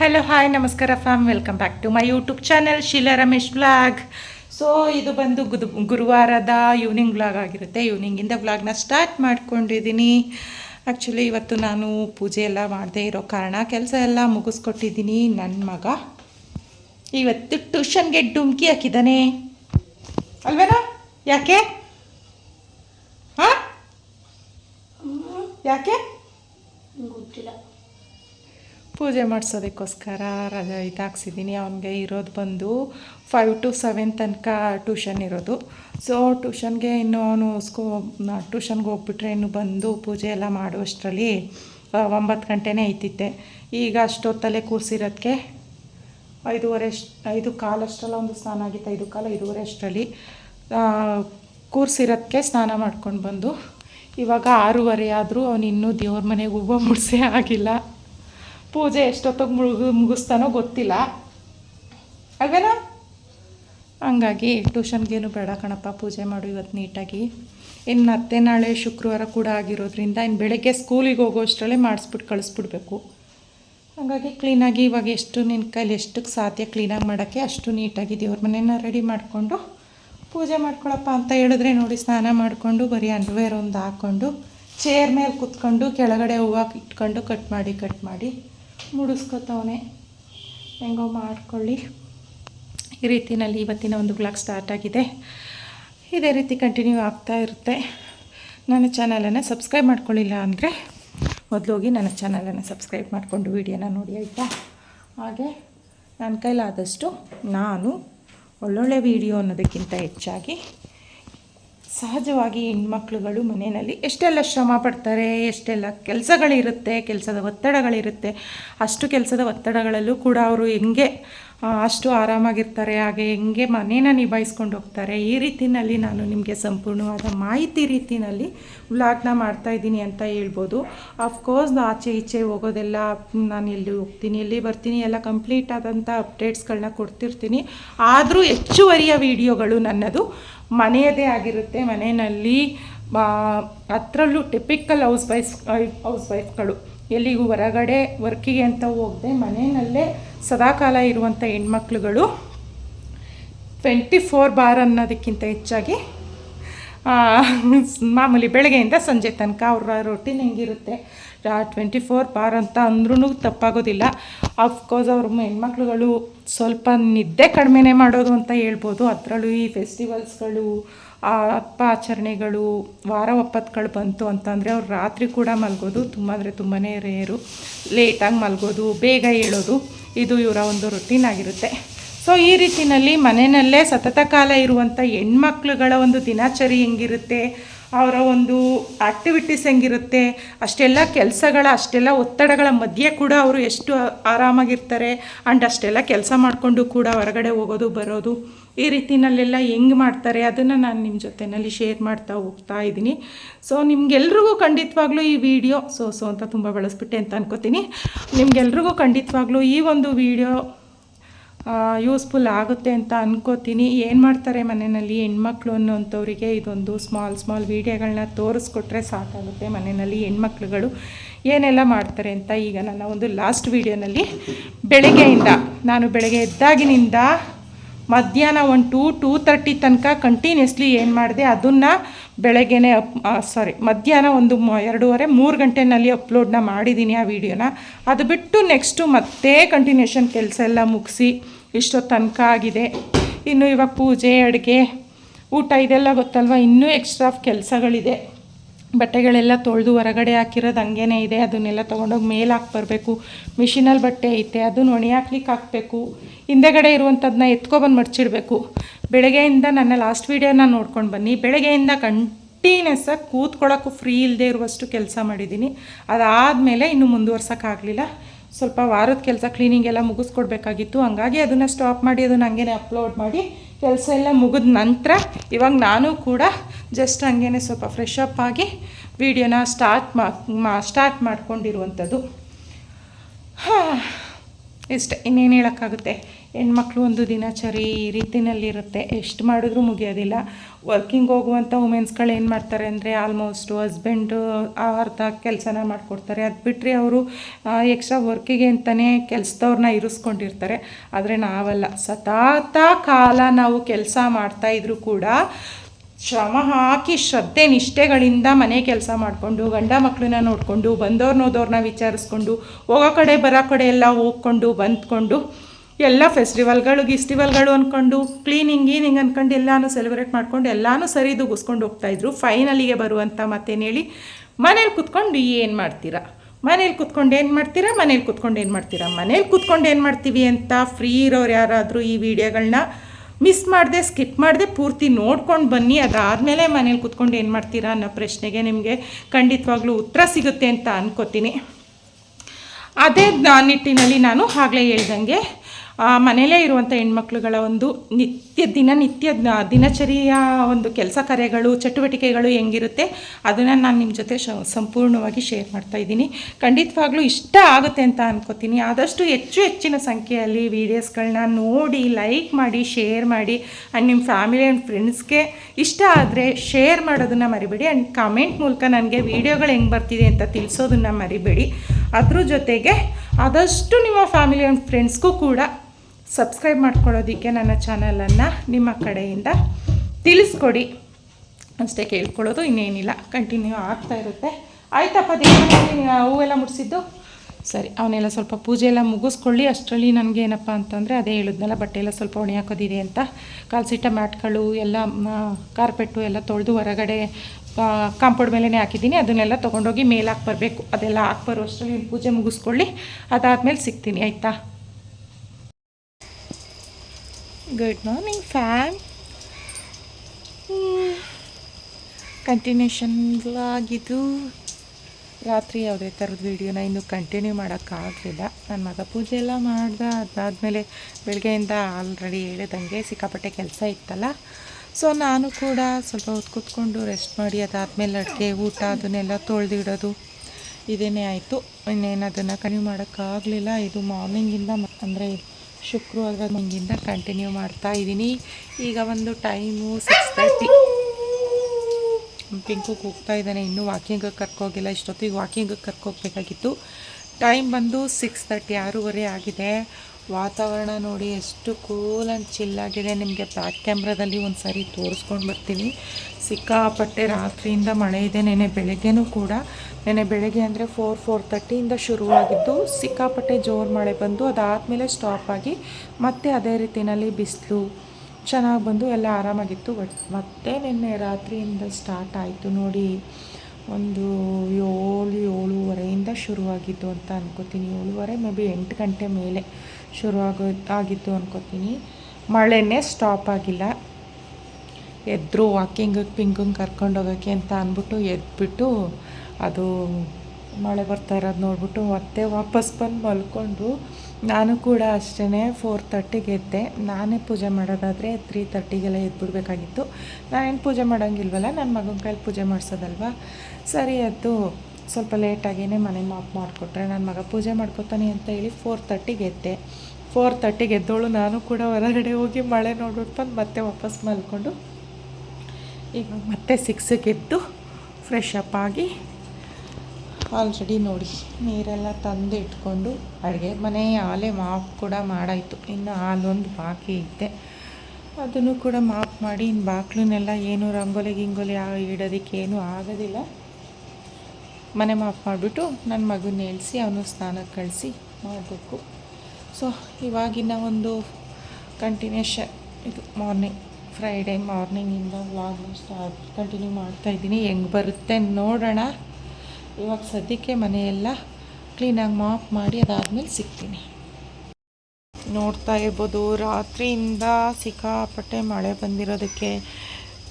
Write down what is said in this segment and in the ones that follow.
Hello hi ನಮಸ್ಕಾರ fam welcome back to my YouTube channel Sheela Ramesh vlog so ಇದು ಬಂದು ಗುದು, ಗುರುವಾರದ evening vlog ಆಗಿರುತ್ತೆ. ಈವ್ನಿಂಗಿಂದ ವ್ಲಾಗ್ನ ಸ್ಟಾರ್ಟ್ ಮಾಡ್ಕೊಂಡಿದ್ದೀನಿ. ಆ್ಯಕ್ಚುಲಿ ಇವತ್ತು ನಾನು ಪೂಜೆ ಎಲ್ಲ ಮಾಡದೇ ಇರೋ ಕಾರಣ ಕೆಲಸ ಎಲ್ಲ ಮುಗಿಸ್ಕೊಟ್ಟಿದ್ದೀನಿ. ನನ್ನ ಮಗ ಇವತ್ತು ಟ್ಯೂಷನ್ಗೆ ಡುಮ್ಕಿ ಹಾಕಿದ್ದಾನೆ. ಅಲ್ವೇನಾ? ಯಾಕೆ? ಹಾಂ? ಯಾಕೆ? ಗೊತ್ತಿಲ್ಲ. ಪೂಜೆ ಮಾಡಿಸೋದಕ್ಕೋಸ್ಕರ ರಜೆ ಇದಾಕ್ಸಿದ್ದೀನಿ ಅವನಿಗೆ ಇರೋದು ಬಂದು ಫೈವ್ ಟು ಸೆವೆನ್ ತನಕ ಟ್ಯೂಷನ್ ಇರೋದು. ಸೊ ಟ್ಯೂಷನ್ಗೆ ಇನ್ನು ಅವನು ಸ್ಕೂ ಟ್ಯೂಷನ್ಗೆ ಹೋಗ್ಬಿಟ್ರೆ ಇನ್ನು ಬಂದು ಪೂಜೆ ಎಲ್ಲ ಮಾಡುವಷ್ಟರಲ್ಲಿ ಒಂಬತ್ತು ಗಂಟೆನೇ ಐತಿತ್ತೆ. ಈಗ ಅಷ್ಟೊತ್ತಲ್ಲೇ ಕೂರಿಸಿರೋದಕ್ಕೆ ಐದೂವರೆ ಅಷ್ಟು ಐದು ಕಾಲಷ್ಟರಲ್ಲ ಒಂದು ಸ್ನಾನ ಆಗಿತ್ತು, ಐದು ಕಾಲ ಐದೂವರೆ ಅಷ್ಟರಲ್ಲಿ ಕೂರಿಸಿರೋದಕ್ಕೆ ಸ್ನಾನ ಮಾಡ್ಕೊಂಡು ಬಂದು, ಇವಾಗ ಆರೂವರೆ ಆದರೂ ಅವನು ದೇವ್ರ ಮನೆಗೆ ಹೂವು ಮುಡಿಸೇ ಆಗಿಲ್ಲ. ಪೂಜೆ ಎಷ್ಟೊತ್ತಿಗೆ ಮುಳುಗು, ಮುಗಿಸ್ತಾನೋ ಗೊತ್ತಿಲ್ಲ. ಅಲ್ವೇನ? ಹಂಗಾಗಿ ಟ್ಯೂಷನ್ಗೇನು ಬೇಡ ಕಣಪ್ಪ, ಪೂಜೆ ಮಾಡು ಇವತ್ತು ನೀಟಾಗಿ. ಇನ್ನು ಮತ್ತೆ ನಾಳೆ ಶುಕ್ರವಾರ ಕೂಡ ಆಗಿರೋದ್ರಿಂದ ಇನ್ನು ಬೆಳಗ್ಗೆ ಸ್ಕೂಲಿಗೆ ಹೋಗೋ ಅಷ್ಟರಲ್ಲೇ ಮಾಡಿಸ್ಬಿಟ್ಟು ಕಳಿಸ್ಬಿಡ್ಬೇಕು. ಹಾಗಾಗಿ ಕ್ಲೀನಾಗಿ ಇವಾಗ ಎಷ್ಟು ನಿನ್ನ ಕೈಲಿ ಎಷ್ಟಕ್ಕೆ ಸಾಧ್ಯ ಕ್ಲೀನಾಗಿ ಮಾಡೋಕ್ಕೆ ಅಷ್ಟು ನೀಟಾಗಿ ದೇವ್ರ ಮನೇನ ರೆಡಿ ಮಾಡಿಕೊಂಡು ಪೂಜೆ ಮಾಡ್ಕೊಳಪ್ಪ ಅಂತ ಹೇಳಿದ್ರೆ ನೋಡಿ ಸ್ನಾನ ಮಾಡಿಕೊಂಡು ಬರೀ ಅಂಡ್ವೇರ್ ಒಂದು ಹಾಕ್ಕೊಂಡು ಚೇರ್ ಮೇಲೆ ಕುತ್ಕೊಂಡು, ಕೆಳಗಡೆ ಹೂವು ಇಟ್ಕೊಂಡು ಕಟ್ ಮಾಡಿ ಕಟ್ ಮಾಡಿ ಮುಡಿಸ್ಕೊತವನೆ. ಹೆಂಗೋ ಮಾಡ್ಕೊಳ್ಳಿ. ಈ ರೀತಿಯಲ್ಲಿ ಇವತ್ತಿನ ಒಂದು ಬ್ಲಾಗ್ ಸ್ಟಾರ್ಟ್ ಆಗಿದೆ. ಇದೇ ರೀತಿ ಕಂಟಿನ್ಯೂ ಆಗ್ತಾ ಇರುತ್ತೆ. ನನ್ನ ಚಾನಲನ್ನು ಸಬ್ಸ್ಕ್ರೈಬ್ ಮಾಡ್ಕೊಳ್ಳಿಲ್ಲ ಅಂದರೆ ಮೊದಲೋಗಿ ನನ್ನ ಚಾನಲನ್ನು ಸಬ್ಸ್ಕ್ರೈಬ್ ಮಾಡಿಕೊಂಡು ವೀಡಿಯೋನ ನೋಡಿ, ಆಯಿತಾ? ಹಾಗೆ ನನ್ನ ಕೈಲಾದಷ್ಟು ನಾನು ಒಳ್ಳೊಳ್ಳೆ ವೀಡಿಯೋ ಅನ್ನೋದಕ್ಕಿಂತ ಹೆಚ್ಚಾಗಿ ಸಹಜವಾಗಿ ಹೆಣ್ಮಕ್ಳುಗಳು ಮನೆಯಲ್ಲಿ ಎಷ್ಟೆಲ್ಲ ಶ್ರಮ ಪಡ್ತಾರೆ, ಎಷ್ಟೆಲ್ಲ ಕೆಲಸಗಳಿರುತ್ತೆ, ಕೆಲಸದ ಒತ್ತಡಗಳಿರುತ್ತೆ, ಅಷ್ಟು ಕೆಲಸದ ಒತ್ತಡಗಳಲ್ಲೂ ಕೂಡ ಅವರು ಹೆಂಗೆ ಅಷ್ಟು ಆರಾಮಾಗಿರ್ತಾರೆ. ಹಾಗೆ ಹೆಂಗೆ ಮನೇನ ನಿಭಾಯಿಸ್ಕೊಂಡು ಹೋಗ್ತಾರೆ. ಈ ರೀತಿಯಲ್ಲಿ ನಾನು ನಿಮಗೆ ಸಂಪೂರ್ಣವಾದ ಮಾಹಿತಿ ರೀತಿಯಲ್ಲಿ ವ್ಲಾಗ್ನ ಮಾಡ್ತಾ ಇದ್ದೀನಿ ಅಂತ ಹೇಳ್ಬೋದು. ಅಫ್ಕೋರ್ಸ್ ಆಚೆ ಈಚೆ ಹೋಗೋದೆಲ್ಲ ನಾನು ಎಲ್ಲಿ ಹೋಗ್ತೀನಿ, ಎಲ್ಲಿ ಬರ್ತೀನಿ, ಎಲ್ಲ ಕಂಪ್ಲೀಟ್ ಆದಂಥ ಅಪ್ಡೇಟ್ಸ್ಗಳನ್ನ ಕೊಡ್ತಿರ್ತೀನಿ. ಆದರೂ ಹೆಚ್ಚುವರಿಯ ವಿಡಿಯೋಗಳು ನನ್ನದು ಮನೆಯದೇ ಆಗಿರುತ್ತೆ. ಮನೆಯಲ್ಲಿ ಅದರಲ್ಲೂ ಟಿಪಿಕಲ್ ಹೌಸ್ ವೈಫ್ ಹೌಸ್ ವೈಫ್ಗಳು ಎಲ್ಲಿಗೂ ಹೊರಗಡೆ ವರ್ಕಿಗೆ ಅಂತ ಹೋಗದೆ, ಮನೆಯಲ್ಲೇ ಸದಾಕಾಲ ಇರುವಂಥ ಹೆಣ್ಮಕ್ಳುಗಳು ಟ್ವೆಂಟಿ ಫೋರ್ ಬಾರ್ ಅನ್ನೋದಕ್ಕಿಂತ ಹೆಚ್ಚಾಗಿ ಮಾಮೂಲಿ ಬೆಳಗ್ಗೆಯಿಂದ ಸಂಜೆ ತನಕ ಅವರ ರೊಟೀನ್ ಹೆಂಗಿರುತ್ತೆ. ಟ್ವೆಂಟಿ ಫೋರ್ ಬಾರ್ ಅಂತ ಅಂದ್ರೂ ತಪ್ಪಾಗೋದಿಲ್ಲ. ಅಫ್ಕೋರ್ಸ್ ಅವ್ರ ಹೆಣ್ಮಕ್ಳುಗಳು ಸ್ವಲ್ಪ ನಿದ್ದೆ ಕಡಿಮೆನೇ ಮಾಡೋದು ಅಂತ ಹೇಳ್ಬೋದು. ಅದರಲ್ಲೂ ಈ ಫೆಸ್ಟಿವಲ್ಸ್ಗಳು ಆ ಹಬ್ಬ ಆಚರಣೆಗಳು, ವಾರ ಒಪ್ಪತ್ತುಗಳು ಬಂತು ಅಂತಂದರೆ ಅವ್ರು ರಾತ್ರಿ ಕೂಡ ಮಲಗೋದು. ತುಂಬ ಅಂದರೆ ತುಂಬಾ ರೇರು. ಲೇಟಾಗಿ ಮಲಗೋದು, ಬೇಗ ಏಳೋದು. ಇದು ಇವರ ಒಂದು ರೊಟೀನ್ ಆಗಿರುತ್ತೆ. ಸೊ ಈ ರೀತಿಯಲ್ಲಿ ಮನೆಯಲ್ಲೇ ಸತತ ಕಾಲ ಇರುವಂಥ ಹೆಣ್ಮಕ್ಳುಗಳ ಒಂದು ದಿನಚರಿ ಹೆಂಗಿರುತ್ತೆ? ಅವರ ಒಂದು ಆ್ಯಕ್ಟಿವಿಟೀಸ್ ಹೆಂಗಿರುತ್ತೆ, ಅಷ್ಟೆಲ್ಲ ಕೆಲಸಗಳ, ಅಷ್ಟೆಲ್ಲ ಒತ್ತಡಗಳ ಮಧ್ಯೆ ಕೂಡ ಅವರು ಎಷ್ಟು ಆರಾಮಾಗಿರ್ತಾರೆ ಆ್ಯಂಡ್ ಅಷ್ಟೆಲ್ಲ ಕೆಲಸ ಮಾಡಿಕೊಂಡು ಕೂಡ ಹೊರಗಡೆ ಹೋಗೋದು, ಬರೋದು, ಈ ರೀತಿನಲ್ಲೆಲ್ಲ ಹೆಂಗೆ ಮಾಡ್ತಾರೆ ಅದನ್ನು ನಾನು ನಿಮ್ಮ ಜೊತೆಯಲ್ಲಿ ಶೇರ್ ಮಾಡ್ತಾ ಹೋಗ್ತಾ ಇದ್ದೀನಿ. ಸೊ ನಿಮ್ಗೆಲ್ರಿಗೂ ಖಂಡಿತವಾಗ್ಲೂ ಈ ವಿಡಿಯೋ ಸೊ ಸೊ ಅಂತ ತುಂಬ ಬಳಸ್ಬಿಟ್ಟೆ ಅಂತ ಅನ್ಕೋತೀನಿ. ನಿಮ್ಗೆಲ್ರಿಗೂ ಖಂಡಿತವಾಗ್ಲೂ ಈ ಒಂದು ವಿಡಿಯೋ ಯೂಸ್ಫುಲ್ ಆಗುತ್ತೆ ಅಂತ ಅನ್ಕೋತೀನಿ. ಏನು ಮಾಡ್ತಾರೆ ಮನೆಯಲ್ಲಿ ಹೆಣ್ಮಕ್ಳು ಅನ್ನೋಂಥವ್ರಿಗೆ ಇದೊಂದು ಸ್ಮಾಲ್ ಸ್ಮಾಲ್ ವೀಡಿಯೋಗಳನ್ನ ತೋರಿಸ್ಕೊಟ್ರೆ ಸಾಕಾಗುತ್ತೆ ಮನೆಯಲ್ಲಿ ಹೆಣ್ಮಕ್ಳುಗಳು. ಏನೆಲ್ಲ ಮಾಡ್ತಾರೆ ಅಂತ ಈಗ ನನ್ನ ಒಂದು ಲಾಸ್ಟ್ ವೀಡಿಯೋನಲ್ಲಿ ಬೆಳಗ್ಗೆಯಿಂದ, ನಾನು ಬೆಳಗ್ಗೆ ಎದ್ದಾಗಿನಿಂದ ಮಧ್ಯಾಹ್ನ ಒಂದು ಟೂ ಟೂ ತರ್ಟಿ ತನಕ ಕಂಟಿನ್ಯೂಸ್ಲಿ ಏನು ಮಾಡಿದೆ, ಅದನ್ನು ಬೆಳಗ್ಗೆನೇ ಅಪ್ ಸಾರಿ ಮಧ್ಯಾಹ್ನ ಒಂದು ಎರಡೂವರೆ, ಮೂರು ಗಂಟೆನಲ್ಲಿ ಅಪ್ಲೋಡ್ನ ಮಾಡಿದ್ದೀನಿ ಆ ವಿಡಿಯೋನ ಅದು ಬಿಟ್ಟು ನೆಕ್ಸ್ಟು ಮತ್ತೆ ಕಂಟಿನ್ಯೂಷನ್ ಕೆಲಸ ಎಲ್ಲ ಮುಗಿಸಿ ಇಷ್ಟೋ ತನಕ ಆಗಿದೆ. ಇನ್ನು ಇವಾಗ ಪೂಜೆ, ಅಡುಗೆ, ಊಟ ಇದೆಲ್ಲ ಗೊತ್ತಲ್ವ, ಇನ್ನೂ ಎಕ್ಸ್ಟ್ರಾ ಕೆಲಸಗಳಿದೆ. ಬಟ್ಟೆಗಳೆಲ್ಲ ತೊಳೆದು ಹೊರಗಡೆ ಹಾಕಿರೋದು ಹಂಗೇ ಇದೆ, ಅದನ್ನೆಲ್ಲ ತೊಗೊಂಡೋಗಿ ಮೇಲೆ ಹಾಕಿ ಬರಬೇಕು ಮಿಷಿನಲ್ಲಿ ಬಟ್ಟೆ ಐತೆ, ಅದನ್ನು ಒಣಿ ಹಾಕ್ಲಿಕ್ಕೆ ಹಾಕಬೇಕು, ಹಿಂದೆಗಡೆ ಇರುವಂಥದ್ದನ್ನ ಎತ್ಕೊಬಂದು ಮಡ್ಚಿಡಬೇಕು. ಬೆಳಗ್ಗೆಯಿಂದ ನನ್ನ ಲಾಸ್ಟ್ ವೀಡಿಯೋನ ನೋಡ್ಕೊಂಡು ಬನ್ನಿ. ಬೆಳಗ್ಗೆಯಿಂದ ಕಂಟಿನ್ಯೂಸ್ಸಾಗಿ ಕೂತ್ಕೊಳ್ಳೋಕ್ಕೂ ಫ್ರೀ ಇಲ್ಲದೆ ಇರುವಷ್ಟು ಕೆಲಸ ಮಾಡಿದ್ದೀನಿ ಅದಾದಮೇಲೆ ಇನ್ನು ಮುಂದುವರ್ಸೋಕ್ಕಾಗಲಿಲ್ಲ. ಸ್ವಲ್ಪ ವಾರದ ಕೆಲಸ ಕ್ಲೀನಿಂಗ್ ಎಲ್ಲ ಮುಗಿಸ್ಕೊಡ್ಬೇಕಾಗಿತ್ತು. ಹಂಗಾಗಿ ಅದನ್ನು ಸ್ಟಾಪ್ ಮಾಡಿ, ಅದನ್ನು ಹಂಗೇನೆ ಅಪ್ಲೋಡ್ ಮಾಡಿ, ಕೆಲಸ ಎಲ್ಲ ಮುಗಿದ ನಂತರ ಇವಾಗ ನಾನು ಕೂಡ ಜಸ್ಟ್ ಹಂಗೇ ಸ್ವಲ್ಪ ಫ್ರೆಶ್ ಅಪ್ ಆಗಿ ವಿಡಿಯೋನ ಸ್ಟಾರ್ಟ್ ಮಾ ಸ್ಟಾರ್ಟ್ ಮಾಡ್ಕೊಂಡಿರುವಂಥದ್ದು ಹಾಂ, ಇಷ್ಟೇ. ಇನ್ನೇನು ಹೇಳೋಕ್ಕಾಗುತ್ತೆ? ಹೆಣ್ಮಕ್ಳು ಒಂದು ದಿನಚರಿ ಈ ರೀತಿನಲ್ಲಿರುತ್ತೆ. ಎಷ್ಟು ಮಾಡಿದ್ರೂ ಮುಗಿಯೋದಿಲ್ಲ. ವರ್ಕಿಂಗ್ ಹೋಗುವಂಥ ವುಮೆನ್ಸ್ಗಳು ಏನು ಮಾಡ್ತಾರೆ ಅಂದರೆ ಆಲ್ಮೋಸ್ಟು ಹಸ್ಬೆಂಡು ಅರ್ಧ ಕೆಲಸನ ಮಾಡಿಕೊಡ್ತಾರೆ. ಅದು ಬಿಟ್ಟರೆ ಅವರು ಎಕ್ಸ್ಟ್ರಾ ವರ್ಕಿಗೆ ಅಂತಲೇ ಕೆಲಸದವ್ರನ್ನ ಇರಿಸ್ಕೊಂಡಿರ್ತಾರೆ. ಆದರೆ ನಾವಲ್ಲ. ಸತತ ಕಾಲ ನಾವು ಕೆಲಸ ಮಾಡ್ತಾಯಿದ್ರು ಕೂಡ ಶ್ರಮ ಹಾಕಿ ಶ್ರದ್ಧೆ ನಿಷ್ಠೆಗಳಿಂದ ಮನೆ ಕೆಲಸ ಮಾಡಿಕೊಂಡು, ಗಂಡ ಮಕ್ಕಳನ್ನ ನೋಡಿಕೊಂಡು ಬಂದೋರ್ನೋದೋರನ್ನ ವಿಚಾರಿಸ್ಕೊಂಡು, ಹೋಗೋ ಕಡೆ ಬರೋ ಕಡೆ ಎಲ್ಲ ಹೋಗ್ಕೊಂಡು, ಬಂದ್ಕೊಂಡು, ಎಲ್ಲ ಫೆಸ್ಟಿವಲ್ಗಳು ಗಿಸ್ಟಿವಲ್ಗಳು ಅಂದ್ಕೊಂಡು ಕ್ಲೀನಿಂಗ್ ಗೀನಿಂಗ್ ಅಂದ್ಕೊಂಡು ಎಲ್ಲನೂ ಸೆಲೆಬ್ರೇಟ್ ಮಾಡ್ಕೊಂಡು, ಎಲ್ಲನೂ ಸರಿ ದೂಗಿಸ್ಕೊಂಡು ಹೋಗ್ತಾಯಿದ್ರು ಫೈನಲಿಗೆ ಬರುವಂಥ ಮತ್ತೇನೇಳಿ ಮನೇಲಿ ಕುತ್ಕೊಂಡು ಏನು ಮಾಡ್ತೀರಾ? ಮನೇಲಿ ಕುತ್ಕೊಂಡು ಏನು ಮಾಡ್ತೀರಾ? ಮನೇಲಿ ಕುತ್ಕೊಂಡು ಏನು ಮಾಡ್ತೀರಾ? ಮನೇಲಿ ಕುತ್ಕೊಂಡು ಏನು ಮಾಡ್ತೀವಿ ಅಂತ ಫ್ರೀ ಇರೋರು ಯಾರಾದರೂ ಈ ವಿಡಿಯೋಗಳನ್ನ ಮಿಸ್ ಮಾಡದೆ, ಸ್ಕಿಪ್ ಮಾಡದೆ, ಪೂರ್ತಿ ನೋಡ್ಕೊಂಡು ಬನ್ನಿ. ಅದಾದಮೇಲೆ ಮನೇಲಿ ಕುತ್ಕೊಂಡು ಏನು ಮಾಡ್ತೀರಾ ಅನ್ನೋ ಪ್ರಶ್ನೆಗೆ ನಿಮಗೆ ಖಂಡಿತವಾಗ್ಲೂ ಉತ್ತರ ಸಿಗುತ್ತೆ ಅಂತ ಅನ್ಕೋತೀನಿ. ಅದೇ ನಿಟ್ಟಿನಲ್ಲಿ ನಾನು ಆಗಲೇ ಹೇಳ್ದಂಗೆ ಮನೇಲೇ ಇರುವಂಥ ಹೆಣ್ಮಕ್ಳುಗಳ ಒಂದು ನಿತ್ಯ ದಿನನಿತ್ಯ ದಿನಚರಿಯ ಒಂದು ಕೆಲಸ ಕಾರ್ಯಗಳು, ಚಟುವಟಿಕೆಗಳು ಹೆಂಗಿರುತ್ತೆ, ಅದನ್ನು ನಾನು ನಿಮ್ಮ ಜೊತೆ ಶ, ಸಂಪೂರ್ಣವಾಗಿ ಶೇರ್ ಮಾಡ್ತಾ ಇದ್ದೀನಿ. ಖಂಡಿತವಾಗ್ಲೂ ಇಷ್ಟ ಆಗುತ್ತೆ ಅಂತ ಅನ್ಕೋತೀನಿ. ಆದಷ್ಟು ಹೆಚ್ಚು ಹೆಚ್ಚಿನ ಸಂಖ್ಯೆಯಲ್ಲಿ ವೀಡಿಯೋಸ್ಗಳನ್ನ ನೋಡಿ ಲೈಕ್ ಮಾಡಿ ಶೇರ್ ಮಾಡಿ ಆ್ಯಂಡ್ ನಿಮ್ಮ ಫ್ಯಾಮಿಲಿ ಆ್ಯಂಡ್ ಫ್ರೆಂಡ್ಸ್ಗೆ ಇಷ್ಟ ಆದರೆ ಶೇರ್ ಮಾಡೋದನ್ನು ಮರಿಬೇಡಿ. ಆ್ಯಂಡ್ ಕಮೆಂಟ್ ಮೂಲಕ ನನಗೆ ವೀಡಿಯೋಗಳು ಹೆಂಗೆ ಬರ್ತಿದೆ ಅಂತ ತಿಳಿಸೋದನ್ನು ಮರಿಬೇಡಿ. ಅದ್ರ ಜೊತೆಗೆ ಆದಷ್ಟು ನಿಮ್ಮ ಫ್ಯಾಮಿಲಿ ಆ್ಯಂಡ್ ಫ್ರೆಂಡ್ಸ್ಗೂ ಕೂಡ ಸಬ್ಸ್ಕ್ರೈಬ್ ಮಾಡ್ಕೊಳ್ಳೋದಕ್ಕೆ ನನ್ನ ಚಾನಲನ್ನು ನಿಮ್ಮ ಕಡೆಯಿಂದ ತಿಳಿಸ್ಕೊಡಿ. ಅಷ್ಟೇ ಕೇಳ್ಕೊಳ್ಳೋದು ಇನ್ನೇನಿಲ್ಲ. ಕಂಟಿನ್ಯೂ ಆಗ್ತಾ ಇರುತ್ತೆ. ಆಯ್ತಪ್ಪ ದೇವರಲ್ಲಿ ಹೂವೆಲ್ಲ ಮುಡಿಸಿದ್ದು. ಸರಿ, ಅವನ್ನೆಲ್ಲ ಸ್ವಲ್ಪ ಪೂಜೆ ಎಲ್ಲ ಮುಗಿಸ್ಕೊಳ್ಳಿ. ಅಷ್ಟರಲ್ಲಿ ನನಗೆ ಏನಪ್ಪ ಅಂತಂದರೆ ಅದೇ ಹೇಳಿದ್ನಲ್ಲ ಬಟ್ಟೆ ಎಲ್ಲ ಸ್ವಲ್ಪ ಒಣಿ ಹಾಕೋದಿದೆ ಅಂತ. ಕಾಲ್ಸಿಟ್ಟ ಮ್ಯಾಟ್ಗಳು, ಎಲ್ಲ ಕಾರ್ಪೆಟ್ಟು ಎಲ್ಲ ತೊಳೆದು ಹೊರಗಡೆ ಕಾಂಪೌಂಡ್ ಮೇಲೇ ಹಾಕಿದ್ದೀನಿ. ಅದನ್ನೆಲ್ಲ ತೊಗೊಂಡೋಗಿ ಮೇಲೆ ಹಾಕಿ ಬರಬೇಕು. ಅದೆಲ್ಲ ಹಾಕಿ ಅಷ್ಟರಲ್ಲಿ ಪೂಜೆ ಮುಗಿಸ್ಕೊಳ್ಳಿ. ಅದಾದಮೇಲೆ ಸಿಗ್ತೀನಿ. ಆಯಿತಾ? ಗುಡ್ ಮಾರ್ನಿಂಗ್ ಫ್ಯಾಮ್ ಕಂಟಿನ್ಯೂಷನ್ ಆಗಿದ್ದು ರಾತ್ರಿ ಯಾವುದೇ ಥರದ ವೀಡಿಯೋನ ಇನ್ನೂ ಕಂಟಿನ್ಯೂ ಮಾಡೋಕ್ಕಾಗಲಿಲ್ಲ ನನ್ನ ಮಗ ಪೂಜೆ ಎಲ್ಲ ಮಾಡ್ದೆ, ಅದಾದಮೇಲೆ ಬೆಳಗ್ಗೆಯಿಂದ ಆಲ್ರೆಡಿ ಹೇಳಿದಂಗೆ ಸಿಕ್ಕಾಪಟ್ಟೆ ಕೆಲಸ ಇತ್ತಲ್ಲ. ಸೊ ನಾನು ಕೂಡ ಸ್ವಲ್ಪ ಹೊತ್ತು ಕೂತ್ಕೊಂಡು ರೆಸ್ಟ್ ಮಾಡಿ, ಅದಾದಮೇಲೆ ಅಡುಗೆ, ಊಟ ಅದನ್ನೆಲ್ಲ ತೊಳೆದಿಡೋದು. ಇದೇನೇ ಆಯಿತು. ಇನ್ನೇನು ಅದನ್ನು ಕಂಟಿನ್ಯೂ ಮಾಡೋಕ್ಕಾಗಲಿಲ್ಲ ಇದು ಮಾರ್ನಿಂಗಿಂದ ಅಂದರೆ ಶುಕ್ರವಾರ ಮಂಗಿಂದ ಕಂಟಿನ್ಯೂ ಮಾಡ್ತಾ ಇದ್ದೀನಿ. ಈಗ ಒಂದು ಟೈಮು ಸಿಕ್ಸ್ ತರ್ಟಿ ಪಿಂಕು ಕೂಗ್ತಾ ಇದ್ದಾನೆ. ಇನ್ನೂ ವಾಕಿಂಗಿಗೆ ಕರ್ಕೋಗಿಲ್ಲ. ಇಷ್ಟೊತ್ತಿಗೆ ವಾಕಿಂಗಿಗೆ ಕರ್ಕೋಗ್ಬೇಕಾಗಿತ್ತು. ಟೈಮ್ ಬಂದು ಸಿಕ್ಸ್ ತರ್ಟಿ ಆರೂವರೆ ಆಗಿದೆ. ವಾತಾವರಣ ನೋಡಿ ಎಷ್ಟು ಕೂಲ್ ಆ್ಯಂಡ್ ಚಿಲ್ಲಾಗಿದೆ ನಿಮಗೆ ಬ್ಯಾಕ್ ಕ್ಯಾಮ್ರಾದಲ್ಲಿ ಒಂದು ಸಾರಿ ತೋರಿಸ್ಕೊಂಡು ಬರ್ತೀನಿ. ಸಿಕ್ಕಾಪಟ್ಟೆ ರಾತ್ರಿಯಿಂದ ಮಳೆ ಇದೆ. ನೆನೆ ಬೆಳಗ್ಗೆನೂ ಕೂಡ. ನೆನೆ ಬೆಳಗ್ಗೆ ಅಂದರೆ ಫೋರ್ ಫೋರ್ ತರ್ಟಿಯಿಂದ ಶುರುವಾಗಿದ್ದು ಸಿಕ್ಕಾಪಟ್ಟೆ ಜೋರು ಮಳೆ ಬಂದು ಅದಾದಮೇಲೆ ಸ್ಟಾಪ್ ಆಗಿ ಮತ್ತೆ ಅದೇ ರೀತಿಯಲ್ಲಿ ಬಿಸಿಲು ಚೆನ್ನಾಗಿ ಬಂದು ಎಲ್ಲ ಆರಾಮಾಗಿತ್ತು. ಬಟ್ ಮತ್ತೆ ನಿನ್ನೆ ರಾತ್ರಿಯಿಂದ ಸ್ಟಾರ್ಟ್ ಆಯಿತು ನೋಡಿ. ಒಂದು ಏಳು, ಏಳುವರೆಯಿಂದ ಶುರುವಾಗಿದ್ದು ಅಂತ ಅನ್ಕೋತೀನಿ. ಏಳುವರೆ, ಮೇ ಬಿ ಎಂಟು ಗಂಟೆ ಮೇಲೆ ಶುರುವಾಗೋ ಆಗಿತ್ತು ಅನ್ಕೋತೀನಿ. ಮಳೆನೇ ಸ್ಟಾಪ್ ಆಗಿಲ್ಲ. ಎದ್ರು ವಾಕಿಂಗಿಗೆ ಕರ್ಕೊಂಡು ಹೋಗೋಕ್ಕೆ ಅಂತ ಅಂದ್ಬಿಟ್ಟು ಎದ್ಬಿಟ್ಟು ಅದು ಮಳೆ ಬರ್ತಾ ಇರೋದು ನೋಡ್ಬಿಟ್ಟು ಮತ್ತೆ ವಾಪಸ್ ಬಂದು ಮಲ್ಕೊಂಡು ನಾನು ಕೂಡ ಅಷ್ಟೇ ಫೋರ್ ತರ್ಟಿಗೆ ಎದ್ದೆ. ನಾನೇ ಪೂಜೆ ಮಾಡೋದಾದರೆ ತ್ರೀ ತರ್ಟಿಗೆಲ್ಲ ಎದ್ಬಿಡ್ಬೇಕಾಗಿತ್ತು. ನಾನೇನು ಪೂಜೆ ಮಾಡೋಂಗಿಲ್ವಲ್ಲ ನನ್ನ ಮಗನ ಕೈಲಿ ಪೂಜೆ ಮಾಡಿಸೋದಲ್ವ? ಸರಿ ಅದು ಸ್ವಲ್ಪ ಲೇಟಾಗಿಯೇ ಮನೆ ಮಾಪ್ ಮಾಡಿಕೊಟ್ರೆ ನನ್ನ ಮಗ ಪೂಜೆ ಮಾಡ್ಕೊತಾನೆ ಅಂತ ಹೇಳಿ ಫೋರ್ ತರ್ಟಿಗೆ ಎದ್ದೆ. ಫೋರ್ ತರ್ಟಿಗೆ ಎದ್ದೋಳು ನಾನು ಕೂಡ ಹೊರಗಡೆ ಹೋಗಿ ಮಳೆ ನೋಡ್ಬಿಟ್ಟು ಬಂದು ಮತ್ತೆ ವಾಪಸ್ ಮಲ್ಕೊಂಡು ಈಗ ಮತ್ತೆ ಸಿಕ್ಸಿಗೆ ಎದ್ದು ಫ್ರೆಶ್ ಅಪ್ ಆಗಿ ಆಲ್ರೆಡಿ ನೋಡಿ, ನೀರೆಲ್ಲ ತಂದು ಇಟ್ಕೊಂಡು ಅಡುಗೆ. ಮನೆ ಆಲೆ ಮಾಪ್ ಕೂಡ ಮಾಡಾಯಿತು. ಇನ್ನು ಹಾಲೊಂದು ಬಾಕಿ ಇದ್ದೆ ಅದನ್ನು ಕೂಡ ಮಾಪ್ ಮಾಡಿ, ಇನ್ನು ಬಾಕ್ಲನ್ನೆಲ್ಲ ಏನು ರಂಗೋಲಿ ಗಿಂಗೋಲಿ ಇಡೋದಕ್ಕೆ ಏನೂ ಆಗೋದಿಲ್ಲ. ಮನೆ ಮಾಪ್ ಮಾಡಿಬಿಟ್ಟು ನನ್ನ ಮಗನ ಹೇಳ್ಸಿ ಅವನು ಸ್ನಾನಕ್ಕೆ ಕಳಿಸಿ ಮಾಡಬೇಕು. ಸೊ ಇವಾಗಿನ ಒಂದು ಕಂಟಿನ್ಯೂಷನ್ ಇದು ಮಾರ್ನಿಂಗ್ ಫ್ರೈಡೇ ಮಾರ್ನಿಂಗಿಂದ ವ್ಲಾಗ್ನ ಸ್ಟಾರ್ಟ್ ಕಂಟಿನ್ಯೂ ಮಾಡ್ತಾಯಿದ್ದೀನಿ ಹೆಂಗೆ ಬರುತ್ತೆ ನೋಡೋಣ. ಇವಾಗ ಸದ್ಯಕ್ಕೆ ಮನೆಯೆಲ್ಲ ಕ್ಲೀನಾಗಿ ಮಾಪ್ ಮಾಡಿ ಅದಾದಮೇಲೆ ಸಿಗ್ತೀನಿ. ನೋಡ್ತಾ ಇರ್ಬೋದು, ರಾತ್ರಿಯಿಂದ ಸಿಕ್ಕಾಪಟ್ಟೆ ಮಳೆ ಬಂದಿರೋದಕ್ಕೆ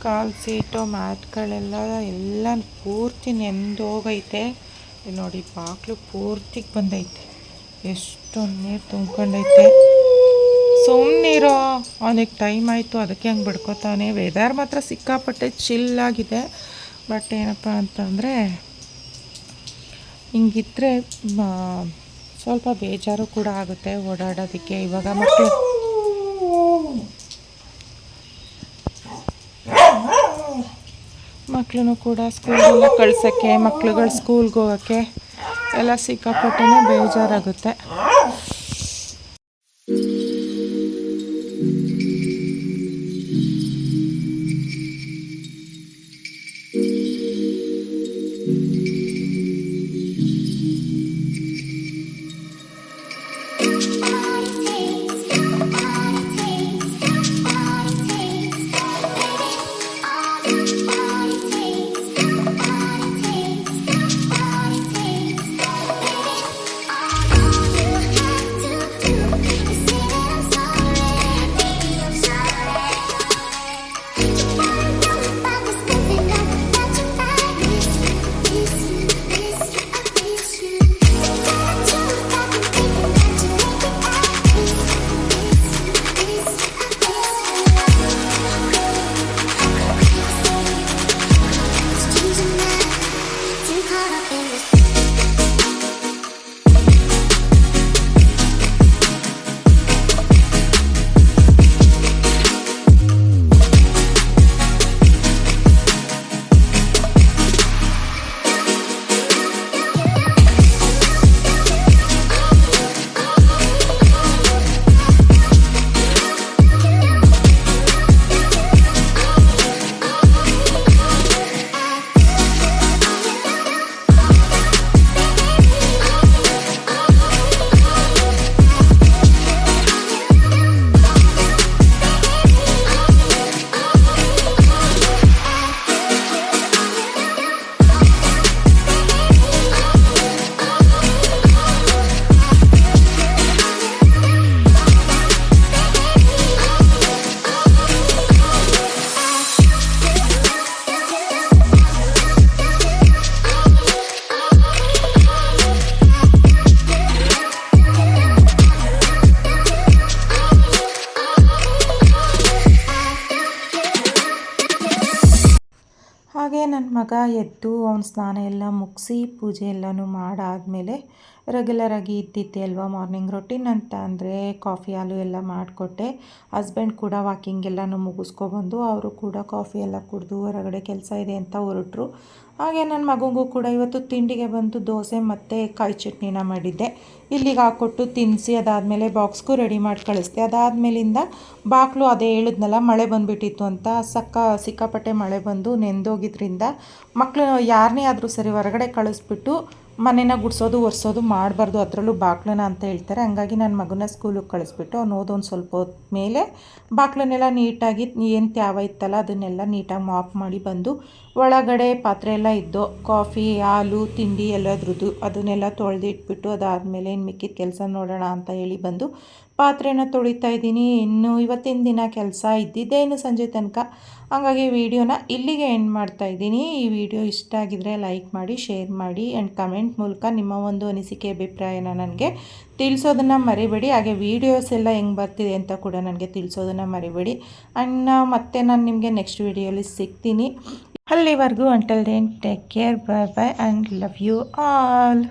ಕಾಲು ಸೀಟು, ಮ್ಯಾಟ್ಗಳೆಲ್ಲ ಎಲ್ಲ ಪೂರ್ತಿ ನೆಂದೋಗೈತೆ ನೋಡಿ, ಬಾಗಿಲು ಪೂರ್ತಿಗೆ ಬಂದೈತೆ. ಎಷ್ಟೊಂದು ನೀರು ತುಂಬ್ಕೊಂಡೈತೆ. ಸುಮ್ಮನಿರೋ ಅವನಿಗೆ ಟೈಮ್ ಆಯಿತು, ಅದಕ್ಕೆ ಹಂಗೆ ಬಿಡ್ಕೋತಾನೆ. ವೆದರ್ ಮಾತ್ರ ಸಿಕ್ಕಾಪಟ್ಟೆ ಚಿಲ್ಲಾಗಿದೆ ಬಟ್ ಏನಪ್ಪ ಅಂತಂದರೆ ಹಿಂಗಿದ್ರೆ ಸ್ವಲ್ಪ ಬೇಜಾರು ಕೂಡ ಆಗುತ್ತೆ ಓಡಾಡೋದಕ್ಕೆ ಇವಾಗ ಮಕ್ಕಳು ಕೂಡ ಸ್ಕೂಲ್ಗೆಲ್ಲ ಕಳ್ಸೋಕ್ಕೆ, ಮಕ್ಳುಗಳು ಸ್ಕೂಲ್ಗೆ ಹೋಗೋಕ್ಕೆ ಎಲ್ಲ ಸಿಕ್ಕಾಪಟ್ಟೆನೇ ಬೇಜಾರಾಗುತ್ತೆ. ಎದ್ದು ಅವ್ನ ಸ್ನಾನ ಎಲ್ಲ ಮುಗಿಸಿ ಪೂಜೆ ಎಲ್ಲನೂ ಮಾಡಾದಮೇಲೆ ರೆಗ್ಯುಲರಾಗಿ ಇದ್ದಿದ್ದೆ ಅಲ್ವಾ ಮಾರ್ನಿಂಗ್ ರೊಟೀನ್ ಅಂತ ಅಂದರೆ ಕಾಫಿ ಹಾಲು ಎಲ್ಲ ಮಾಡಿಕೊಟ್ಟೆ. ಹಸ್ಬೆಂಡ್ ಕೂಡ ವಾಕಿಂಗ್ ಎಲ್ಲನೂ ಮುಗಿಸ್ಕೊಬಂದು, ಅವರು ಕೂಡ ಕಾಫಿ ಎಲ್ಲ ಕುಡಿದು ಹೊರಗಡೆ ಕೆಲಸ ಇದೆ ಅಂತ ಹೊರಟ್ರು. ಹಾಗೆ ನನ್ನ ಮಗುಗೂ ಕೂಡ ಇವತ್ತು ತಿಂಡಿಗೆ ಬಂತು ದೋಸೆ ಮತ್ತು ಕಾಯಿ ಚಟ್ನಿನ ಮಾಡಿದ್ದೆ. ಇಲ್ಲಿಗೆ ಹಾಕ್ಕೊಟ್ಟು ತಿನ್ನಿಸಿ ಅದಾದಮೇಲೆ ಬಾಕ್ಸ್ಗೂ ರೆಡಿ ಮಾಡಿ ಕಳಿಸ್ದೆ. ಅದಾದಮೇಲಿಂದ ಬಾಕ್ಲು ಅದೇ ಹೇಳಿದ್ನಲ್ಲ, ಮಳೆ ಬಂದುಬಿಟ್ಟಿತ್ತು ಅಂತ. ಸಕ್ಕ ಸಿಕ್ಕಾಪಟ್ಟೆ ಮಳೆ ಬಂದು ನೆಂದೋಗಿದ್ರಿಂದ ಮಕ್ಕಳು ಯಾರನ್ನೇ ಆದರೂ ಸರಿ ಹೊರಗಡೆ ಕಳಿಸ್ಬಿಟ್ಟು ಮನೇನ ಗುಡಿಸೋದು, ಒರೆಸೋದು, ಮಾಡಬಾರ್ದು, ಅದರಲ್ಲೂ ಬಾಕ್ಲನ ಅಂತ ಹೇಳ್ತಾರೆ. ಹಂಗಾಗಿ ನನ್ನ ಮಗನ ಸ್ಕೂಲಿಗೆ ಕಳಿಸ್ಬಿಟ್ಟು ಅವ್ನು ಓದೊಂದು ಸ್ವಲ್ಪ ಹೊತ್ತ ಮೇಲೆ ಬಾಗ್ಲನ್ನೆಲ್ಲ ನೀಟಾಗಿ, ಏನು ತ್ಯಾವ ಇತ್ತಲ್ಲ ಅದನ್ನೆಲ್ಲ ನೀಟಾಗಿ ಮಾಪ್ ಮಾಡಿ ಬಂದು ಒಳಗಡೆ ಪಾತ್ರೆ ಎಲ್ಲ ಇದ್ದು, ಕಾಫಿ, ಹಾಲು, ತಿಂಡಿ ಎಲ್ಲದ್ರದ್ದು ಅದನ್ನೆಲ್ಲ ತೊಳೆದಿಟ್ಬಿಟ್ಟು ಅದಾದಮೇಲೆ ಇನ್ನು ಮಿಕ್ಕಿದ ಕೆಲಸ ನೋಡೋಣ ಅಂತ ಹೇಳಿ ಬಂದು ಪಾತ್ರೆನ ತೊಳಿತಾ ಇದ್ದೀನಿ. ಇನ್ನು ಇವತ್ತಿನ ದಿನ ಕೆಲಸ ಇದ್ದಿದ್ದೇನು ಸಂಜೆ ತನಕ. ಹಾಗಾಗಿ ವಿಡಿಯೋನ ಇಲ್ಲಿಗೆ ಎಂಡ್ ಮಾಡ್ತಾ ಇದ್ದೀನಿ. ಈ ವಿಡಿಯೋ ಇಷ್ಟ ಆಗಿದ್ರೆ ಲೈಕ್ ಮಾಡಿ ಶೇರ್ ಮಾಡಿ ಆ್ಯಂಡ್ ಕಮೆಂಟ್ ಮೂಲಕ ನಿಮ್ಮ ಒಂದು ಅನಿಸಿಕೆ, ಅಭಿಪ್ರಾಯನ ನನಗೆ ತಿಳಿಸೋದನ್ನು ಮರಿಬೇಡಿ. ಹಾಗೆ ವೀಡಿಯೋಸ್ ಎಲ್ಲ ಹೆಂಗೆ ಬರ್ತಿದೆ ಅಂತ ಕೂಡ ನನಗೆ ತಿಳಿಸೋದನ್ನು ಮರಿಬೇಡಿ. ಆ್ಯಂಡ್ ಮತ್ತೆ ನಾನು ನಿಮಗೆ ನೆಕ್ಸ್ಟ್ ವೀಡಿಯೋಲಿ ಸಿಗ್ತೀನಿ. ಅಲ್ಲಿವರೆಗೂ until then take care bye bye and love you all